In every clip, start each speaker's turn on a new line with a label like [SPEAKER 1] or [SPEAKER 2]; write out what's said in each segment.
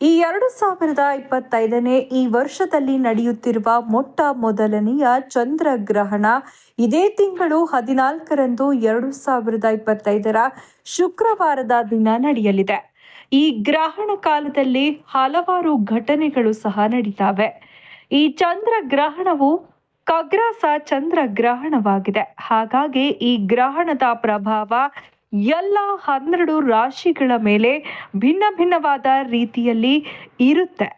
[SPEAKER 1] ಈ ಎರಡು ಸಾವಿರದ ಇಪ್ಪತ್ತೈದನೇ ಈ ವರ್ಷದಲ್ಲಿ ನಡೆಯುತ್ತಿರುವ ಮೊಟ್ಟ ಮೊದಲನೆಯ ಚಂದ್ರಗ್ರಹಣ ಇದೇ ತಿಂಗಳು ಹದಿನಾಲ್ಕರಂದು ಎರಡು ಸಾವಿರದ ಇಪ್ಪತ್ತೈದರ ಶುಕ್ರವಾರದ ದಿನ ನಡೆಯಲಿದೆ. ಈ ಗ್ರಹಣ ಕಾಲದಲ್ಲಿ ಹಲವಾರು ಘಟನೆಗಳು ಸಹ ನಡೀತಾವೆ. ಈ ಚಂದ್ರಗ್ರಹಣವು ಚಂದ್ರ ಚಂದ್ರಗ್ರಹಣವಾಗಿದೆ. ಹಾಗಾಗಿ ಈ ಗ್ರಹಣದ ಪ್ರಭಾವ ಎಲ್ಲ ಹನ್ನೆರಡು ರಾಶಿಗಳ ಮೇಲೆ ಭಿನ್ನ ಭಿನ್ನವಾದ ರೀತಿಯಲ್ಲಿ ಇರುತ್ತೆ.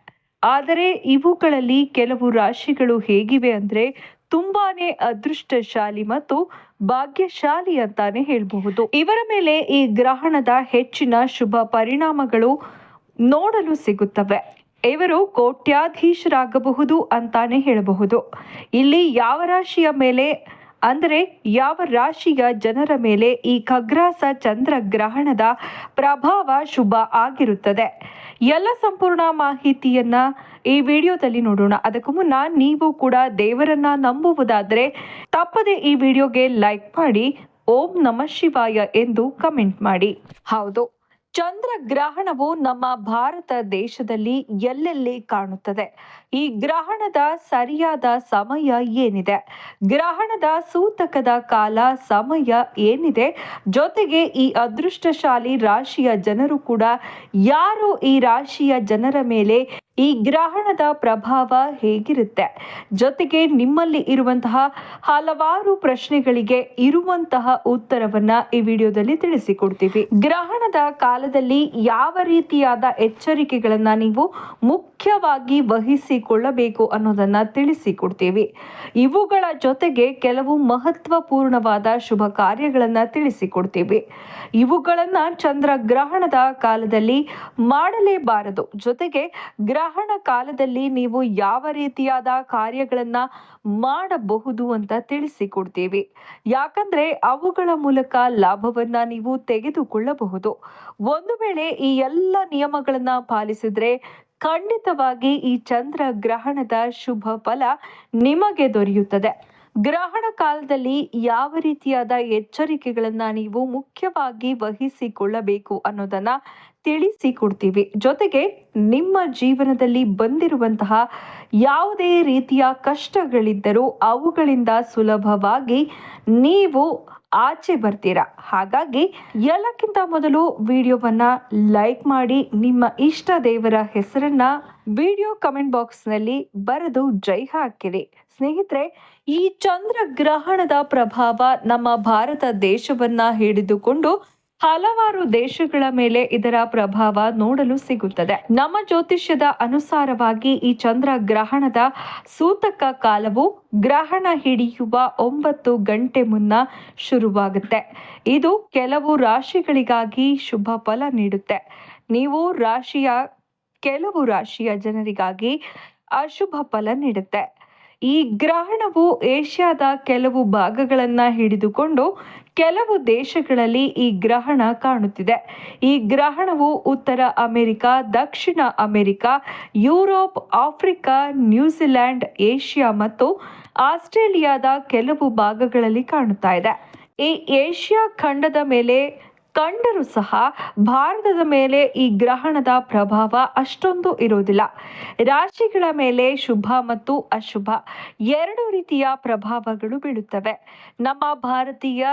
[SPEAKER 1] ಆದರೆ ಇವುಗಳಲ್ಲಿ ಕೆಲವು ರಾಶಿಗಳು ಹೇಗಿವೆ ಅಂದ್ರೆ ತುಂಬಾನೇ ಅದೃಷ್ಟಶಾಲಿ ಮತ್ತು ಭಾಗ್ಯಶಾಲಿ ಅಂತಾನೆ ಹೇಳಬಹುದು. ಇವರ ಮೇಲೆ ಈ ಗ್ರಹಣದ ಹೆಚ್ಚಿನ ಶುಭ ಪರಿಣಾಮಗಳು ನೋಡಲು ಸಿಗುತ್ತವೆ. ಇವರು ಕೋಟ್ಯಾಧೀಶರಾಗಬಹುದು ಅಂತಾನೆ ಹೇಳಬಹುದು. ಇಲ್ಲಿ ಯಾವ ರಾಶಿಯ ಮೇಲೆ ಅಂದರೆ ಯಾವ ರಾಶಿಯ ಜನರ ಮೇಲೆ ಈ ಖಗ್ರಾಸ ಚಂದ್ರ ಗ್ರಹಣದ ಪ್ರಭಾವ ಶುಭ ಆಗಿರುತ್ತದೆ? ಎಲ್ಲ ಸಂಪೂರ್ಣ ಮಾಹಿತಿಯನ್ನ ಈ ವಿಡಿಯೋದಲ್ಲಿ ನೋಡೋಣ. ಅದಕ್ಕೂ ಮುನ್ನ ನೀವು ಕೂಡ ದೇವರನ್ನ ನಂಬುವುದಾದರೆ ತಪ್ಪದೆ ಈ ವಿಡಿಯೋಗೆ ಲೈಕ್ ಮಾಡಿ, ಓಂ ನಮ ಶಿವಾಯ ಎಂದು ಕಮೆಂಟ್ ಮಾಡಿ. ಹೌದು. ಚಂದ್ರಗ್ರಹಣವು ನಮ್ಮ ಭಾರತ ದೇಶದಲ್ಲಿ ಎಲ್ಲೆಲ್ಲಿ ಕಾಣುತ್ತದೆ? ಈ ಗ್ರಹಣದ ಸರಿಯಾದ ಸಮಯ ಏನಿದೆ? ಗ್ರಹಣದ ಸೂತಕದ ಕಾಲ ಸಮಯ ಏನಿದೆ? ಜೊತೆಗೆ ಈ ಅದೃಷ್ಟಶಾಲಿ ರಾಶಿಯ ಜನರು ಕೂಡ ಯಾರು ಈ ರಾಶಿಯ ಜನರ ಮೇಲೆ ಈ ಗ್ರಹಣದ ಪ್ರಭಾವ ಹೇಗಿರುತ್ತೆ? ಜೊತೆಗೆ ನಿಮ್ಮಲ್ಲಿ ಇರುವಂತಹ ಹಲವಾರು ಪ್ರಶ್ನೆಗಳಿಗೆ ಇರುವಂತಹ ಉತ್ತರವನ್ನ ಈ ವಿಡಿಯೋದಲ್ಲಿ ತಿಳಿಸಿಕೊಡ್ತೀವಿ. ಗ್ರಹಣದ ಕಾಲದಲ್ಲಿ ಯಾವ ರೀತಿಯಾದ ಎಚ್ಚರಿಕೆಗಳನ್ನ ನೀವು ಮುಖ್ಯವಾಗಿ ವಹಿಸಿಕೊಳ್ಳಬೇಕು ಅನ್ನೋದನ್ನ ತಿಳಿಸಿಕೊಡ್ತೀವಿ. ಇವುಗಳ ಜೊತೆಗೆ ಕೆಲವು ಮಹತ್ವಪೂರ್ಣವಾದ ಶುಭ ಕಾರ್ಯಗಳನ್ನ ತಿಳಿಸಿಕೊಡ್ತೀವಿ. ಇವುಗಳನ್ನ ಚಂದ್ರಗ್ರಹಣದ ಕಾಲದಲ್ಲಿ ಮಾಡಲೇಬಾರದು. ಜೊತೆಗೆ ಗ್ರಹಣ ಕಾಲದಲ್ಲಿ ನೀವು ಯಾವ ರೀತಿಯಾದ ಕಾರ್ಯಗಳನ್ನು ಮಾಡಬಹುದು ಅಂತ ತಿಳಿಸಿಕೊಡ್ತೀವಿ. ಯಾಕಂದ್ರೆ ಅವುಗಳ ಮೂಲಕ ಲಾಭವನ್ನ ನೀವು ತೆಗೆದುಕೊಳ್ಳಬಹುದು. ಒಂದು ವೇಳೆ ಈ ಎಲ್ಲ ನಿಯಮಗಳನ್ನ ಪಾಲಿಸಿದ್ರೆ ಖಂಡಿತವಾಗಿ ಈ ಚಂದ್ರ ಗ್ರಹಣದ ಶುಭ ಫಲ ನಿಮಗೆ ದೊರೆಯುತ್ತದೆ. ಗ್ರಹಣ ಕಾಲದಲ್ಲಿ ಯಾವ ರೀತಿಯಾದ ಎಚ್ಚರಿಕೆಗಳನ್ನು ನೀವು ಮುಖ್ಯವಾಗಿ ವಹಿಸಿಕೊಳ್ಳಬೇಕು ಅನ್ನೋದನ್ನ ತಿಳಿಸಿಕೊಡ್ತೀವಿ. ಜೊತೆಗೆ ನಿಮ್ಮ ಜೀವನದಲ್ಲಿ ಬಂದಿರುವಂತಹ ಯಾವುದೇ ರೀತಿಯ ಕಷ್ಟಗಳಿದ್ದರೂ ಅವುಗಳಿಂದ ಸುಲಭವಾಗಿ ನೀವು ಆಚೆ ಬರ್ತೀರಾ? ಹಾಗಾಗಿ ಎಲ್ಲಕ್ಕಿಂತ ಮೊದಲು ವಿಡಿಯೋವನ್ನ ಲೈಕ್ ಮಾಡಿ ನಿಮ್ಮ ಇಷ್ಟ ದೇವರ ಹೆಸರನ್ನ ವಿಡಿಯೋ ಕಮೆಂಟ್ ಬಾಕ್ಸ್ನಲ್ಲಿ ಬರೆದು ಜೈ ಹಾಕಿರಿ. ಸ್ನೇಹಿತರೆ, ಈ ಚಂದ್ರ ಗ್ರಹಣದ ಪ್ರಭಾವ ನಮ್ಮ ಭಾರತ ದೇಶವನ್ನ ಹಿಡಿದುಕೊಂಡು ಹಲವಾರು ದೇಶಗಳ ಮೇಲೆ ಇದರ ಪ್ರಭಾವ ನೋಡಲು ಸಿಗುತ್ತದೆ. ನಮ್ಮ ಜ್ಯೋತಿಷ್ಯದ ಅನುಸಾರವಾಗಿ ಈ ಚಂದ್ರ ಗ್ರಹಣದ ಸೂತಕ ಕಾಲವು ಗ್ರಹಣ ಹಿಡಿಯುವ ಒಂಬತ್ತು ಗಂಟೆ ಮುನ್ನ ಶುರುವಾಗುತ್ತೆ. ಇದು ಕೆಲವು ರಾಶಿಗಳಿಗಾಗಿ ಶುಭ ಫಲ ನೀಡುತ್ತೆ. ನೀವು ರಾಶಿಯ, ಕೆಲವು ರಾಶಿಯ ಜನರಿಗಾಗಿ ಅಶುಭ ಫಲ ನೀಡುತ್ತೆ. ಈ ಗ್ರಹಣವು ಏಷ್ಯಾದ ಕೆಲವು ಭಾಗಗಳನ್ನು ಹಿಡಿದುಕೊಂಡು ಕೆಲವು ದೇಶಗಳಲ್ಲಿ ಈ ಗ್ರಹಣ ಕಾಣುತ್ತಿದೆ. ಈ ಗ್ರಹಣವು ಉತ್ತರ ಅಮೆರಿಕ, ದಕ್ಷಿಣ America, Europe, Africa New Zealand Asia ಮತ್ತು ಆಸ್ಟ್ರೇಲಿಯಾದ ಕೆಲವು ಭಾಗಗಳಲ್ಲಿ ಕಾಣುತ್ತಾ ಇದೆ. ಈ ಏಷ್ಯಾ ಖಂಡದ ಮೇಲೆ ಕಂಡರೂ ಸಹ ಭಾರತದ ಮೇಲೆ ಈ ಗ್ರಹಣದ ಪ್ರಭಾವ ಅಷ್ಟೊಂದು ಇರೋದಿಲ್ಲ ರಾಶಿಗಳ ಮೇಲೆ ಶುಭ ಮತ್ತು ಅಶುಭ ಎರಡು ರೀತಿಯ ಪ್ರಭಾವಗಳು ಬೀಳುತ್ತವೆ. ನಮ್ಮ ಭಾರತೀಯ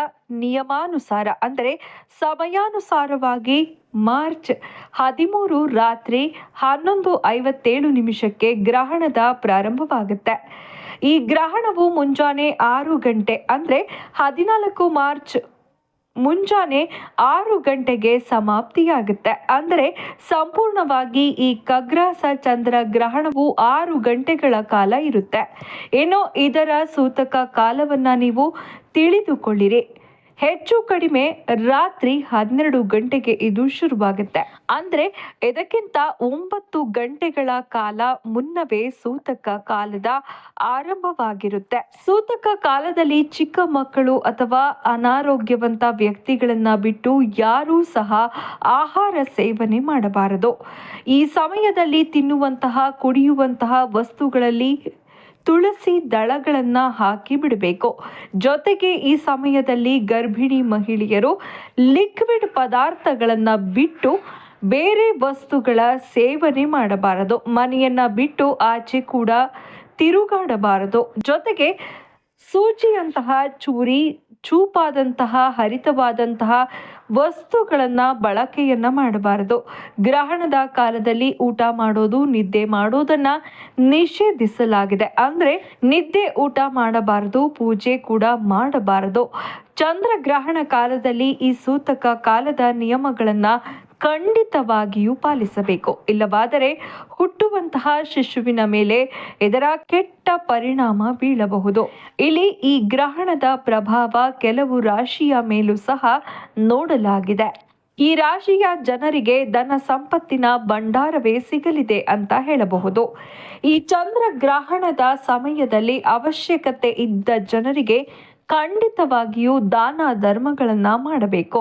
[SPEAKER 1] ನಿಯಮಾನುಸಾರ, ಅಂದರೆ ಸಮಯಾನುಸಾರವಾಗಿ ಮಾರ್ಚ್ ಹದಿಮೂರು ರಾತ್ರಿ ಹನ್ನೊಂದು ಐವತ್ತೇಳು ನಿಮಿಷಕ್ಕೆ ಗ್ರಹಣದ ಪ್ರಾರಂಭವಾಗುತ್ತೆ. ಈ ಗ್ರಹಣವು ಮುಂಜಾನೆ ಆರು ಗಂಟೆ, ಅಂದರೆ ಹದಿನಾಲ್ಕು ಮಾರ್ಚ್ ಮುಂಜಾನೆ ಆರು ಗಂಟೆಗೆ ಸಮಾಪ್ತಿಯಾಗುತ್ತೆ. ಅಂದರೆ ಸಂಪೂರ್ಣವಾಗಿ ಈ ಕಗ್ರಾಸ ಚಂದ್ರ ಗ್ರಹಣವು ಆರು ಗಂಟೆಗಳ ಕಾಲ ಇರುತ್ತೆ. ಏನೋ ಇದರ ಸೂತಕ ಕಾಲವನ್ನ ನೀವು ತಿಳಿದುಕೊಳ್ಳಿರಿ. ಹೆಚ್ಚು ಕಡಿಮೆ ರಾತ್ರಿ ಹನ್ನೆರಡು ಗಂಟೆಗೆ ಇದು ಶುರುವಾಗುತ್ತೆ. ಅಂದ್ರೆ ಇದಕ್ಕಿಂತ ಒಂಬತ್ತು ಗಂಟೆಗಳ ಕಾಲ ಮುನ್ನವೇ ಸೂತಕ ಕಾಲದ ಆರಂಭವಾಗಿರುತ್ತೆ. ಸೂತಕ ಕಾಲದಲ್ಲಿ ಚಿಕ್ಕ ಮಕ್ಕಳು ಅಥವಾ ಅನಾರೋಗ್ಯವಂತ ವ್ಯಕ್ತಿಗಳನ್ನ ಬಿಟ್ಟು ಯಾರೂ ಸಹ ಆಹಾರ ಸೇವನೆ ಮಾಡಬಾರದು. ಈ ಸಮಯದಲ್ಲಿ ತಿನ್ನುವಂತಹ ಕುಡಿಯುವಂತಹ ವಸ್ತುಗಳಲ್ಲಿ ತುಳಸಿ ದಳಗಳನ್ನು ಹಾಕಿ ಬಿಡಬೇಕು. ಜೊತೆಗೆ ಈ ಸಮಯದಲ್ಲಿ ಗರ್ಭಿಣಿ ಮಹಿಳೆಯರು ಲಿಕ್ವಿಡ್ ಪದಾರ್ಥಗಳನ್ನು ಬಿಟ್ಟು ಬೇರೆ ವಸ್ತುಗಳ ಸೇವನೆ ಮಾಡಬಾರದು. ಮನೆಯನ್ನು ಬಿಟ್ಟು ಆಚೆ ಕೂಡ ತಿರುಗಾಡಬಾರದು. ಜೊತೆಗೆ ಸೂಜಿಯಂತಹ ಚೂರಿ ಚೂಪಾದಂತಹ, ಹರಿತವಾದಂತಹ ವಸ್ತುಗಳನ್ನು ಬಳಕೆಯನ್ನ ಮಾಡಬಾರದು. ಗ್ರಹಣದ ಕಾಲದಲ್ಲಿ ಊಟ ಮಾಡೋದು, ನಿದ್ದೆ ಮಾಡೋದನ್ನ ನಿಷೇಧಿಸಲಾಗಿದೆ. ಅಂದ್ರೆ ನಿದ್ದೆ ಊಟ ಮಾಡಬಾರದು, ಪೂಜೆ ಕೂಡ ಮಾಡಬಾರದು. ಚಂದ್ರಗ್ರಹಣ ಕಾಲದಲ್ಲಿ ಈ ಸೂತಕ ಕಾಲದ ನಿಯಮಗಳನ್ನ ಖಂಡಿತವಾಗಿಯೂ ಪಾಲಿಸಬೇಕು. ಇಲ್ಲವಾದರೆ ಹುಟ್ಟುವಂತಹ ಶಿಶುವಿನ ಮೇಲೆ ಇದರ ಕೆಟ್ಟ ಪರಿಣಾಮ ಬೀಳಬಹುದು. ಇಲ್ಲಿ ಈ ಗ್ರಹಣದ ಪ್ರಭಾವ ಕೆಲವು ರಾಶಿಯ ಮೇಲೂ ಸಹ ನೋಡಲಾಗಿದೆ. ಈ ರಾಶಿಯ ಜನರಿಗೆ ಧನ ಸಂಪತ್ತಿನ ಭಂಡಾರವೇ ಸಿಗಲಿದೆ ಅಂತ ಹೇಳಬಹುದು. ಈ ಚಂದ್ರ ಗ್ರಹಣದ ಸಮಯದಲ್ಲಿ ಅವಶ್ಯಕತೆ ಇದ್ದ ಜನರಿಗೆ ಖಂಡಿತವಾಗಿಯೂ ದಾನ ಧರ್ಮಗಳನ್ನು ಮಾಡಬೇಕು.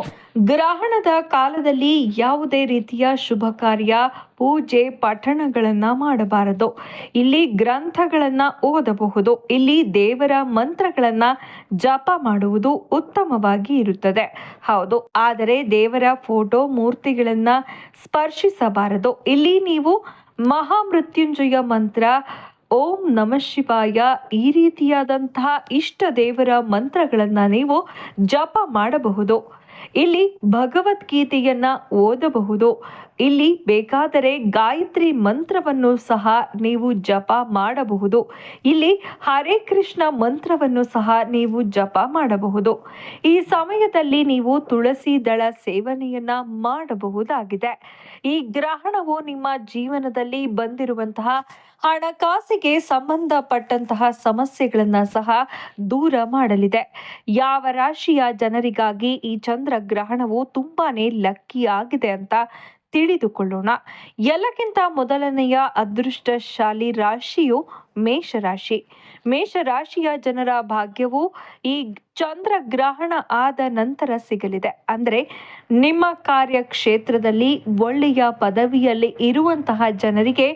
[SPEAKER 1] ಗ್ರಹಣದ ಕಾಲದಲ್ಲಿ ಯಾವುದೇ ರೀತಿಯ ಶುಭ ಕಾರ್ಯ, ಪೂಜೆ, ಪಠಣಗಳನ್ನು ಮಾಡಬಾರದು. ಇಲ್ಲಿ ಗ್ರಂಥಗಳನ್ನು ಓದಬಹುದು. ಇಲ್ಲಿ ದೇವರ ಮಂತ್ರಗಳನ್ನು ಜಪ ಮಾಡುವುದು ಉತ್ತಮವಾಗಿ ಇರುತ್ತದೆ. ಹೌದು, ಆದರೆ ದೇವರ ಫೋಟೋ ಮೂರ್ತಿಗಳನ್ನು ಸ್ಪರ್ಶಿಸಬಾರದು. ಇಲ್ಲಿ ನೀವು ಮಹಾಮೃತ್ಯುಂಜಯ ಮಂತ್ರ ಓಂ ನಮ ಶಿವಾಯ. ಈ ರೀತಿಯಾದಂತಹ ಇಷ್ಟ ದೇವರ ಮಂತ್ರಗಳನ್ನ ನೀವು ಜಪ ಮಾಡಬಹುದು. ಇಲ್ಲಿ ಭಗವದ್ಗೀತೆಯನ್ನ ಓದಬಹುದು. ಇಲ್ಲಿ ಬೇಕಾದರೆ ಗಾಯತ್ರಿ ಮಂತ್ರವನ್ನು ಸಹ ನೀವು ಜಪ ಮಾಡಬಹುದು. ಇಲ್ಲಿ ಹರೇ ಕೃಷ್ಣ ಮಂತ್ರವನ್ನು ಸಹ ನೀವು ಜಪ ಮಾಡಬಹುದು. ಈ ಸಮಯದಲ್ಲಿ ನೀವು ತುಳಸಿ ದಳ ಸೇವನೆಯನ್ನ ಮಾಡಬಹುದಾಗಿದೆ. ಈ ಗ್ರಹಣವು ನಿಮ್ಮ ಜೀವನದಲ್ಲಿ ಬಂದಿರುವಂತಹ ಹಣಕಾಸಿಗೆ ಸಂಬಂಧಪಟ್ಟಂತಹ ಸಮಸ್ಯೆಗಳನ್ನು ಸಹ ದೂರ ಮಾಡಲಿದೆ. ಯಾವ ರಾಶಿಯ ಜನರಿಗಾಗಿ ಈ ಚಂದ್ರ ಗ್ರಹಣವು ತುಂಬಾನೇ ಲಕ್ಕಿ ಆಗಿದೆ ಅಂತ ತಿಳಿದುಕೊಳ್ಳೋಣ. ಎಲ್ಲಕ್ಕಿಂತ ಮೊದಲನೆಯ ಅದೃಷ್ಟಶಾಲಿ ರಾಶಿಯು ಮೇಷರಾಶಿ. ಮೇಷರಾಶಿಯ ಜನರ ಭಾಗ್ಯವು ಈ ಚಂದ್ರ ಗ್ರಹಣ ಆದ ನಂತರ ಸಿಗಲಿದೆ. ಅಂದ್ರೆ ನಿಮ್ಮ ಕಾರ್ಯಕ್ಷೇತ್ರದಲ್ಲಿ ಒಳ್ಳೆಯ ಪದವಿಯಲ್ಲಿ ಇರುವಂತಹ ಜನರಿಗೆ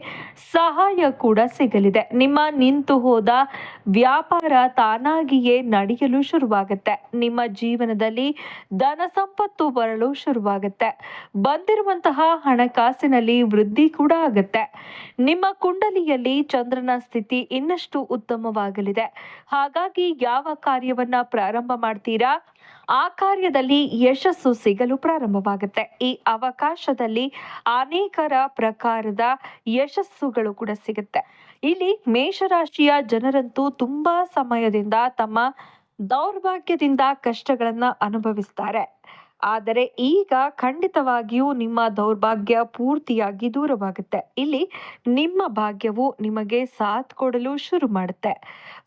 [SPEAKER 1] ಸಹಾಯ ಕೂಡ ಸಿಗಲಿದೆ. ನಿಮ್ಮ ನಿಂತು ಹೋದ ವ್ಯಾಪಾರ ತಾನಾಗಿಯೇ ನಡೆಯಲು ಶುರುವಾಗುತ್ತೆ. ನಿಮ್ಮ ಜೀವನದಲ್ಲಿ ಧನ ಸಂಪತ್ತು ಬರಲು ಶುರುವಾಗುತ್ತೆ. ಬಂದಿರುವಂತಹ ಹಣಕಾಸಿನಲ್ಲಿ ವೃದ್ಧಿ ಕೂಡ ಆಗುತ್ತೆ. ನಿಮ್ಮ ಕುಂಡಲಿಯಲ್ಲಿ ಚಂದ್ರನ ಸ್ಥಿತಿ ಇನ್ನಷ್ಟು ಉತ್ತಮವಾಗಲಿದೆ. ಹಾಗಾಗಿ ಯಾವ ಕಾರ್ಯವನ್ನ ಪ್ರಾರಂಭ ಮಾಡ್ತೀರಾ? ಆ ಕಾರ್ಯದಲ್ಲಿ ಯಶಸ್ಸು ಸಿಗಲು ಪ್ರಾರಂಭವಾಗುತ್ತೆ. ಈ ಅವಕಾಶದಲ್ಲಿ ಅನೇಕರ ಪ್ರಕಾರದ ಯಶಸ್ಸುಗಳು ಕೂಡ ಸಿಗುತ್ತೆ. ಇಲ್ಲಿ ಮೇಷರಾಶಿಯ ಜನರಂತೂ ತುಂಬಾ ಸಮಯದಿಂದ ತಮ್ಮ ದೌರ್ಭಾಗ್ಯದಿಂದ ಕಷ್ಟಗಳನ್ನ ಅನುಭವಿಸ್ತಾರೆ. ಆದರೆ ಈಗ ಖಂಡಿತವಾಗಿಯೂ ನಿಮ್ಮ ದೌರ್ಭಾಗ್ಯ ಪೂರ್ತಿಯಾಗಿ ದೂರವಾಗುತ್ತೆ. ಇಲ್ಲಿ ನಿಮ್ಮ ಭಾಗ್ಯವು ನಿಮಗೆ ಸಾಥ್ ಕೊಡಲು ಶುರು ಮಾಡುತ್ತೆ.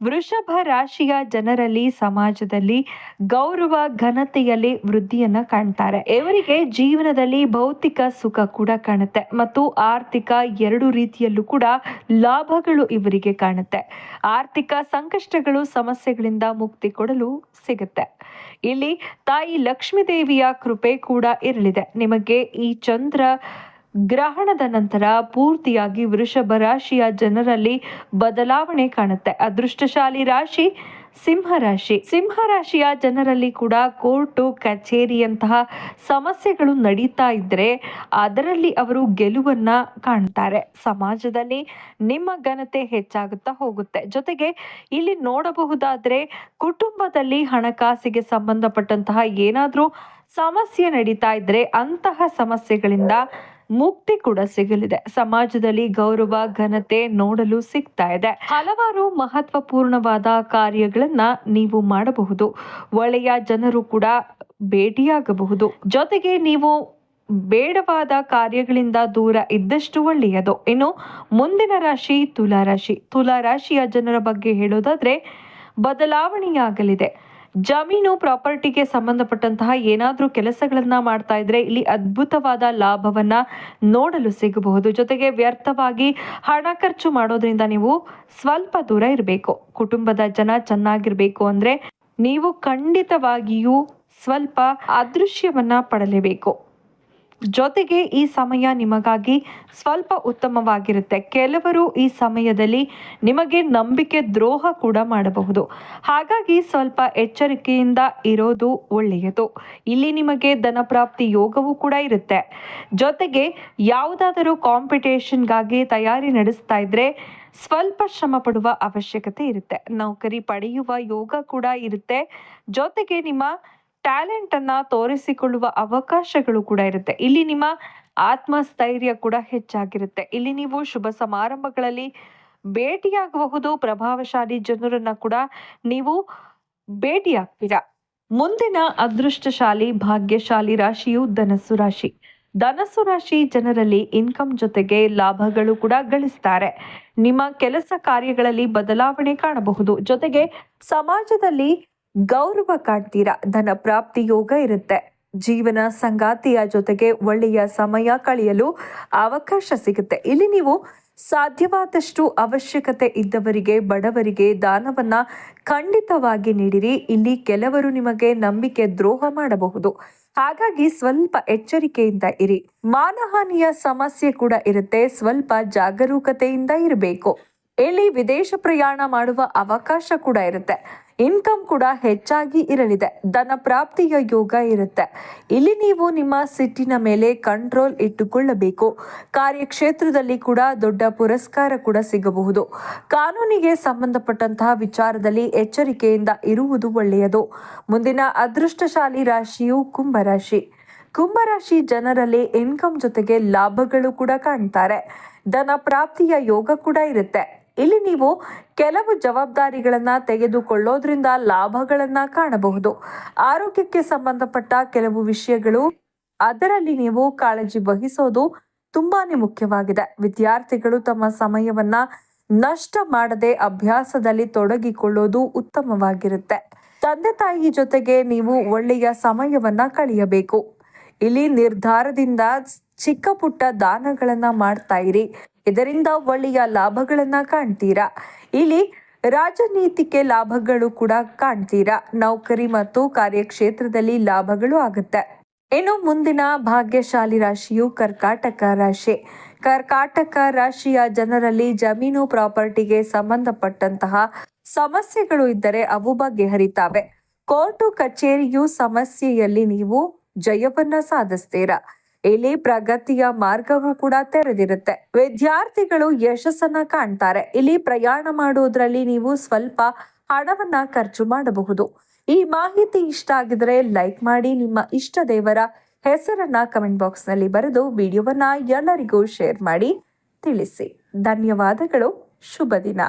[SPEAKER 1] ವೃಷಭ ರಾಶಿಯ ಜನರಲ್ಲಿ, ಸಮಾಜದಲ್ಲಿ ಗೌರವ, ಘನತೆಯಲ್ಲಿ ವೃದ್ಧಿಯನ್ನ ಕಾಣ್ತಾರೆ. ಇವರಿಗೆ ಜೀವನದಲ್ಲಿ ಭೌತಿಕ ಸುಖ ಕೂಡ ಕಾಣುತ್ತೆ ಮತ್ತು ಆರ್ಥಿಕ ಎರಡು ರೀತಿಯಲ್ಲೂ ಕೂಡ ಲಾಭಗಳು ಇವರಿಗೆ ಕಾಣುತ್ತೆ. ಆರ್ಥಿಕ ಸಂಕಷ್ಟಗಳು, ಸಮಸ್ಯೆಗಳಿಂದ ಮುಕ್ತಿ ಕೊಡಲು ಸಿಗುತ್ತೆ. ಇಲ್ಲಿ ತಾಯಿ ಲಕ್ಷ್ಮೀ ದೇವಿಯ ಕೃಪೆ ಕೂಡ ಇರಲಿದೆ. ನಿಮಗೆ ಈ ಚಂದ್ರ ಗ್ರಹಣದ ನಂತರ ಪೂರ್ತಿಯಾಗಿ ವೃಷಭ ರಾಶಿಯ ಜನರಲ್ಲಿ ಬದಲಾವಣೆ ಕಾಣುತ್ತೆ. ಅದೃಷ್ಟಶಾಲಿ ರಾಶಿ ಸಿಂಹ ರಾಶಿ ಸಿಂಹ ರಾಶಿಯ ಜನರಲ್ಲಿ ಕೂಡ ಕೋರ್ಟು, ಕಚೇರಿಯಂತಹ ಸಮಸ್ಯೆಗಳು ನಡೀತಾ ಇದ್ರೆ ಅದರಲ್ಲಿ ಅವರು ಗೆಲುವನ್ನ ಕಾಣ್ತಾರೆ. ಸಮಾಜದಲ್ಲಿ ನಿಮ್ಮ ಘನತೆ ಹೆಚ್ಚಾಗುತ್ತಾ ಹೋಗುತ್ತೆ. ಜೊತೆಗೆ ಇಲ್ಲಿ ನೋಡಬಹುದಾದ್ರೆ ಕುಟುಂಬದಲ್ಲಿ ಹಣಕಾಸಿಗೆ ಸಂಬಂಧಪಟ್ಟಂತಹ ಏನಾದರೂ ಸಮಸ್ಯೆ ನಡೀತಾ ಇದ್ರೆ ಅಂತಹ ಸಮಸ್ಯೆಗಳಿಂದ ಮುಕ್ತಿ ಕೂಡ ಸಿಗಲಿದೆ. ಸಮಾಜದಲ್ಲಿ ಗೌರವ, ಘನತೆ ನೋಡಲು ಸಿಗ್ತಾ ಇದೆ. ಹಲವಾರು ಮಹತ್ವಪೂರ್ಣವಾದ ಕಾರ್ಯಗಳನ್ನ ನೀವು ಮಾಡಬಹುದು. ಒಳ್ಳೆಯ ಜನರು ಕೂಡ ಭೇಟಿಯಾಗಬಹುದು. ಜೊತೆಗೆ ನೀವು ಬೇಡವಾದ ಕಾರ್ಯಗಳಿಂದ ದೂರ ಇದ್ದಷ್ಟು ಒಳ್ಳೆಯದು. ಇನ್ನು ಮುಂದಿನ ರಾಶಿ ತುಲಾ ರಾಶಿ ತುಲಾ ರಾಶಿಯ ಜನರ ಬಗ್ಗೆ ಹೇಳೋದಾದ್ರೆ ಬದಲಾವಣೆಯಾಗಲಿದೆ. ಜಮೀನು ಪ್ರಾಪರ್ಟಿಗೆ ಸಂಬಂಧಪಟ್ಟಂತಹ ಏನಾದರೂ ಕೆಲಸಗಳನ್ನ ಮಾಡ್ತಾ ಇದ್ರೆ ಇಲ್ಲಿ ಅದ್ಭುತವಾದ ಲಾಭವನ್ನ ನೋಡಲು ಸಿಗಬಹುದು. ಜೊತೆಗೆ ವ್ಯರ್ಥವಾಗಿ ಹಣ ಖರ್ಚು ಮಾಡೋದ್ರಿಂದ ನೀವು ಸ್ವಲ್ಪ ದೂರ ಇರಬೇಕು. ಕುಟುಂಬದ ಜನ ಚೆನ್ನಾಗಿರಬೇಕು ಅಂದ್ರೆ ನೀವು ಖಂಡಿತವಾಗಿಯೂ ಸ್ವಲ್ಪ ಅದೃಶ್ಯವನ್ನ ಪಡಲೇಬೇಕು. ಜೊತೆಗೆ ಈ ಸಮಯ ನಿಮಗಾಗಿ ಸ್ವಲ್ಪ ಉತ್ತಮವಾಗಿರುತ್ತೆ. ಕೆಲವರು ಈ ಸಮಯದಲ್ಲಿ ನಿಮಗೆ ನಂಬಿಕೆ ದ್ರೋಹ ಕೂಡ ಮಾಡಬಹುದು. ಹಾಗಾಗಿ ಸ್ವಲ್ಪ ಎಚ್ಚರಿಕೆಯಿಂದ ಇರೋದು ಒಳ್ಳೆಯದು. ಇಲ್ಲಿ ನಿಮಗೆ ಧನಪ್ರಾಪ್ತಿ ಯೋಗವೂ ಕೂಡ ಇರುತ್ತೆ. ಜೊತೆಗೆ ಯಾವುದಾದರೂ ಕಾಂಪಿಟೇಷನ್ಗಾಗಿ ತಯಾರಿ ನಡೆಸ್ತಾ ಇದ್ರೆ ಸ್ವಲ್ಪ ಶ್ರಮ ಪಡುವ ಅವಶ್ಯಕತೆ ಇರುತ್ತೆ. ನೌಕರಿ ಪಡೆಯುವ ಯೋಗ ಕೂಡ ಇರುತ್ತೆ. ಜೊತೆಗೆ ನಿಮ್ಮ ಟ್ಯಾಲೆಂಟ್ ಅನ್ನ ತೋರಿಸಿಕೊಳ್ಳುವ ಅವಕಾಶಗಳು ಕೂಡ ಇರುತ್ತೆ. ಇಲ್ಲಿ ನಿಮ್ಮ ಆತ್ಮಸ್ಥೈರ್ಯ ಕೂಡ ಹೆಚ್ಚಾಗಿರುತ್ತೆ. ಇಲ್ಲಿ ನೀವು ಶುಭ ಸಮಾರಂಭಗಳಲ್ಲಿ ಭೇಟಿಯಾಗಬಹುದು. ಪ್ರಭಾವಶಾಲಿ ಜನರನ್ನ ಕೂಡ ನೀವು ಭೇಟಿಯಾಗ್ತೀರಾ? ಮುಂದಿನ ಅದೃಷ್ಟಶಾಲಿ, ಭಾಗ್ಯಶಾಲಿ ರಾಶಿಯು ಧನಸ್ಸು ರಾಶಿ. ಧನಸ್ಸು ರಾಶಿ ಜನರಲ್ಲಿ ಇನ್ಕಮ್ ಜೊತೆಗೆ ಲಾಭಗಳು ಕೂಡ ಗಳಿಸ್ತಾರೆ. ನಿಮ್ಮ ಕೆಲಸ ಕಾರ್ಯಗಳಲ್ಲಿ ಬದಲಾವಣೆ ಕಾಣಬಹುದು. ಜೊತೆಗೆ ಸಮಾಜದಲ್ಲಿ ಗೌರವ ಕಾಣ್ತೀರಾ? ಧನ ಪ್ರಾಪ್ತಿ ಯೋಗ ಇರುತ್ತೆ. ಜೀವನ ಸಂಗಾತಿಯ ಜೊತೆಗೆ ಒಳ್ಳೆಯ ಸಮಯ ಕಳೆಯಲು ಅವಕಾಶ ಸಿಗುತ್ತೆ. ಇಲ್ಲಿ ನೀವು ಸಾಧ್ಯವಾದಷ್ಟು ಅವಶ್ಯಕತೆ ಇದ್ದವರಿಗೆ, ಬಡವರಿಗೆ ದಾನವನ್ನ ಖಂಡಿತವಾಗಿ ನೀಡಿರಿ. ಇಲ್ಲಿ ಕೆಲವರು ನಿಮಗೆ ನಂಬಿಕೆ ದ್ರೋಹ ಮಾಡಬಹುದು. ಹಾಗಾಗಿ ಸ್ವಲ್ಪ ಎಚ್ಚರಿಕೆಯಿಂದ ಇರಿ. ಮಾನಹಾನಿಯ ಸಮಸ್ಯೆ ಕೂಡ ಇರುತ್ತೆ. ಸ್ವಲ್ಪ ಜಾಗರೂಕತೆಯಿಂದ ಇರಬೇಕು. ಇಲ್ಲಿ ವಿದೇಶ ಪ್ರಯಾಣ ಮಾಡುವ ಅವಕಾಶ ಕೂಡ ಇರುತ್ತೆ. ಇನ್ಕಮ್ ಕೂಡ ಹೆಚ್ಚಾಗಿ ಇರಲಿದೆ. ಧನ ಪ್ರಾಪ್ತಿಯ ಯೋಗ ಇರುತ್ತೆ. ಇಲ್ಲಿ ನೀವು ನಿಮ್ಮ ಸಿಟ್ಟಿನ ಮೇಲೆ ಕಂಟ್ರೋಲ್ ಇಟ್ಟುಕೊಳ್ಳಬೇಕು. ಕಾರ್ಯಕ್ಷೇತ್ರದಲ್ಲಿ ಕೂಡ ದೊಡ್ಡ ಪುರಸ್ಕಾರ ಕೂಡ ಸಿಗಬಹುದು. ಕಾನೂನಿಗೆ ಸಂಬಂಧಪಟ್ಟಂತಹ ವಿಚಾರದಲ್ಲಿ ಎಚ್ಚರಿಕೆಯಿಂದ ಇರುವುದು ಒಳ್ಳೆಯದು. ಮುಂದಿನ ಅದೃಷ್ಟಶಾಲಿ ರಾಶಿಯು ಕುಂಭರಾಶಿ. ಕುಂಭರಾಶಿ ಜನರಲ್ಲಿ ಇನ್ಕಮ್ ಜೊತೆಗೆ ಲಾಭಗಳು ಕೂಡ ಕಾಣ್ತಾರೆ. ಧನ ಪ್ರಾಪ್ತಿಯ ಯೋಗ ಕೂಡ ಇರುತ್ತೆ. ಇಲ್ಲಿ ನೀವು ಕೆಲವು ಜವಾಬ್ದಾರಿಗಳನ್ನು ತೆಗೆದುಕೊಳ್ಳೋದ್ರಿಂದ ಲಾಭಗಳನ್ನು ಕಾಣಬಹುದು. ಆರೋಗ್ಯಕ್ಕೆ ಸಂಬಂಧಪಟ್ಟ ಕೆಲವು ವಿಷಯಗಳು, ಅದರಲ್ಲಿ ನೀವು ಕಾಳಜಿ ವಹಿಸೋದು ತುಂಬಾನೇ ಮುಖ್ಯವಾಗಿದೆ. ವಿದ್ಯಾರ್ಥಿಗಳು ತಮ್ಮ ಸಮಯವನ್ನ ನಷ್ಟ ಮಾಡದೆ ಅಭ್ಯಾಸದಲ್ಲಿ ತೊಡಗಿಕೊಳ್ಳೋದು ಉತ್ತಮವಾಗಿರುತ್ತೆ. ತಂದೆ ತಾಯಿ ಜೊತೆಗೆ ನೀವು ಒಳ್ಳೆಯ ಸಮಯವನ್ನ ಕಳೆಯಬೇಕು. ಇಲ್ಲಿ ನಿರ್ಧಾರದಿಂದ ಚಿಕ್ಕ ಪುಟ್ಟ ದಾನಗಳನ್ನ ಮಾಡ್ತಾ ಇರಿ. ಇದರಿಂದ ಒಳ್ಳೆಯ ಲಾಭಗಳನ್ನ ಕಾಣ್ತೀರಾ? ಇಲ್ಲಿ ರಾಜನೀತಿಕೆ ಲಾಭಗಳು ಕೂಡ ಕಾಣ್ತೀರಾ? ನೌಕರಿ ಮತ್ತು ಕಾರ್ಯಕ್ಷೇತ್ರದಲ್ಲಿ ಲಾಭಗಳು ಆಗುತ್ತೆ. ಇನ್ನು ಮುಂದಿನ ಭಾಗ್ಯಶಾಲಿ ರಾಶಿಯು ಕರ್ಕಾಟಕ ರಾಶಿ. ಕರ್ಕಾಟಕ ರಾಶಿಯ ಜನರಲ್ಲಿ ಜಮೀನು ಪ್ರಾಪರ್ಟಿಗೆ ಸಂಬಂಧಪಟ್ಟಂತಹ ಸಮಸ್ಯೆಗಳು ಇದ್ದರೆ ಅವು ಬಗೆಹರಿತಾವೆ. ಕೋರ್ಟು ಕಚೇರಿಯು ಸಮಸ್ಯೆಯಲ್ಲಿ ನೀವು ಜಯವನ್ನ ಸಾಧಿಸ್ತೀರಾ? ಇಲ್ಲಿ ಪ್ರಗತಿಯ ಮಾರ್ಗವೂ ಕೂಡ ತೆರೆದಿರುತ್ತೆ. ವಿದ್ಯಾರ್ಥಿಗಳು ಯಶಸ್ಸನ್ನ ಕಾಣ್ತಾರೆ. ಇಲ್ಲಿ ಪ್ರಯಾಣ ಮಾಡುವುದರಲ್ಲಿ ನೀವು ಸ್ವಲ್ಪ ಹಣವನ್ನ ಖರ್ಚು ಮಾಡಬಹುದು. ಈ ಮಾಹಿತಿ ಇಷ್ಟ ಆಗಿದ್ರೆ ಲೈಕ್ ಮಾಡಿ, ನಿಮ್ಮ ಇಷ್ಟ ದೇವರ ಹೆಸರನ್ನ ಕಮೆಂಟ್ ಬಾಕ್ಸ್ನಲ್ಲಿ ಬರೆದು ವಿಡಿಯೋವನ್ನ ಎಲ್ಲರಿಗೂ ಶೇರ್ ಮಾಡಿ ತಿಳಿಸಿ. ಧನ್ಯವಾದಗಳು. ಶುಭ ದಿನ.